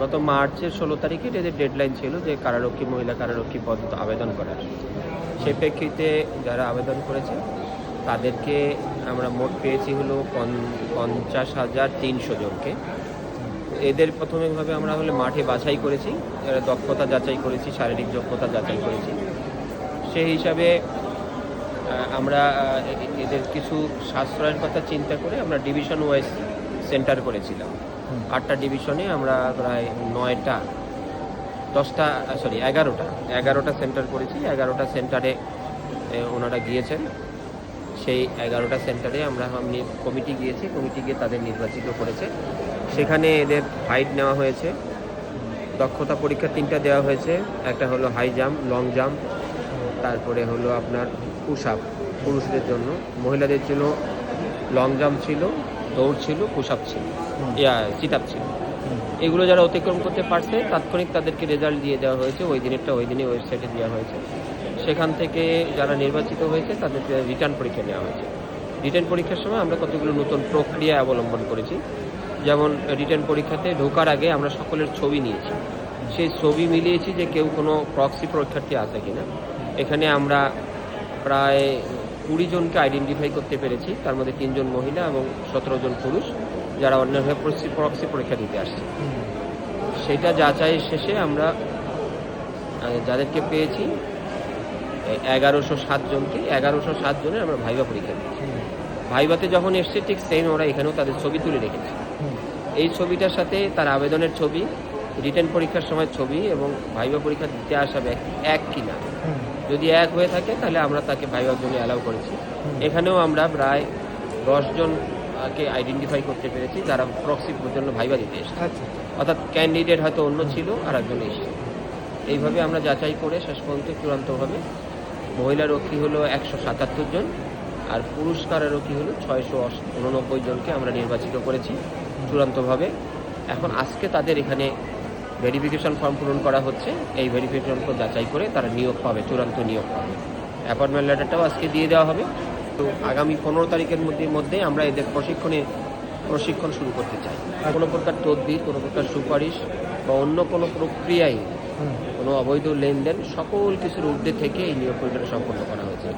গত মার্চের ষোলো তারিখে এদের ডেডলাইন ছিল যে কারারক্ষী, মহিলা কারারক্ষী পদ আবেদন করার সেই প্রেক্ষিতে যারা আবেদন করেছে, তাদেরকে আমরা মোট পেয়েছি হলো পঞ্চ- পঞ্চাশ হাজার তিনশো জনকে। এদের প্রথমেভাবে আমরা হলে মাঠে বাছাই করেছি, এরা দক্ষতা যাচাই করেছি, শারীরিক যোগ্যতা যাচাই করেছি। সেই হিসাবে আমরা এদের কিছু সাশ্রয়ের কথা চিন্তা করে আমরা ডিভিশন ওয়াইজ সেন্টার করেছিলাম। আটটা ডিভিশনে আমরা প্রায় নয়টা, দশটা, সরি, এগারোটা এগারোটা সেন্টার করেছি। এগারোটা সেন্টারে ওনারা গিয়েছেন। সেই এগারোটা সেন্টারে আমরা আমি কমিটি গিয়েছি, কমিটি গিয়ে তাদের নির্বাচিত করেছে। সেখানে এদের হাইট নেওয়া হয়েছে। দক্ষতা পরীক্ষা তিনটা দেওয়া হয়েছে। একটা হলো হাই জাম্প, লং জাম্প, তারপরে হলো আপনার আপ, পুরুষদের জন্য। মহিলাদের জন্য লং জাম্প ছিল দৌড় ছিল পুশ আপ ছিল। ইয়া চিট ছিল। এগুলো যারা অতিক্রম করতে পারছে, তাৎক্ষণিক তাদেরকে রেজাল্ট দিয়ে দেওয়া হয়েছে, ওই দিনেরটা ওই দিনই ওয়েবসাইটে দেওয়া হয়েছে। সেখান থেকে যারা নির্বাচিত হয়েছে, তাদেরকে রিটার্ন পরীক্ষা নেওয়া হয়েছে। রিটার্ন পরীক্ষার সময় আমরা কতগুলো নতুন প্রক্রিয়া অবলম্বন করেছি। যেমন রিটার্ন পরীক্ষাতে ঢোকার আগে আমরা সকলের ছবি নিয়েছি। সেই ছবি মিলিয়েছি যে কেউ কোনো প্রক্সি পরীক্ষার্থী আছে কিনা। এখানে আমরা প্রায় কুড়ি জনকে আইডেন্টিফাই করতে পেরেছি। তার মধ্যে তিনজন মহিলা এবং সতেরো জন পুরুষ, যারা অন্যভাবে প্রক্সি পরীক্ষা দিতে আসছে। সেটা যাচাই শেষে আমরা যাদেরকে পেয়েছি এগারোশো সাত জনকে, এগারোশো সাত জনের আমরা ভাইবা পরীক্ষা দিয়েছি। ভাইবাতে যখন এসছে, ঠিক সেম ওরা এখানেও তাদের ছবি তুলে রেখেছে। এই ছবিটার সাথে তার আবেদনের ছবি রিটার্ন পরীক্ষার সময় ছবি এবং ভাইবা পরীক্ষা দিতে আসা ব্যক্তি এক কিনা? হুম। যদি এক হয়ে থাকে তাহলে আমরা তাকে ভাইবার জন্য অ্যালাউ করেছি। এখানেও আমরা প্রায় দশজনকে আইডেন্টিফাই করতে পেরেছি যারা প্রক্সি জন্য ভাইবা দিতে এসেছে। আচ্ছা। অর্থাৎ ক্যান্ডিডেট হয়তো অন্য ছিল আর একজন এসেছে। এইভাবে আমরা যাচাই করে শেষ পর্যন্ত চূড়ান্তভাবে মহিলা রক্ষী হলো একশো সাতাত্তর জন আর পুরুষ কারারক্ষী হলো ছয়শো উননব্বই জনকে আমরা নির্বাচিত করেছি চূড়ান্তভাবে। এখন আজকে তাদের এখানে ভেরিফিকেশন ফর্ম পূরণ করা হচ্ছে। এই ভেরিফিকেশন যাচাই করে তারা নিয়োগ পাবে চূড়ান্ত নিয়োগ পাবে। অ্যাপয়েন্টমেন্ট লেটারটাও আজকে দিয়ে দেওয়া হবে। তো আগামী পনেরো তারিখের মধ্যে মধ্যে আমরা এদের প্রশিক্ষণে প্রশিক্ষণ শুরু করতে চাই। কোনো প্রকার তদবির কোনো প্রকার সুপারিশ বা অন্য কোনো প্রক্রিয়ায় কোনো অবৈধ লেনদেন সকল কিছুর ঊর্ধ্বে থেকে এই নিয়োগ পরীক্ষাটা সম্পন্ন করা হয়েছে।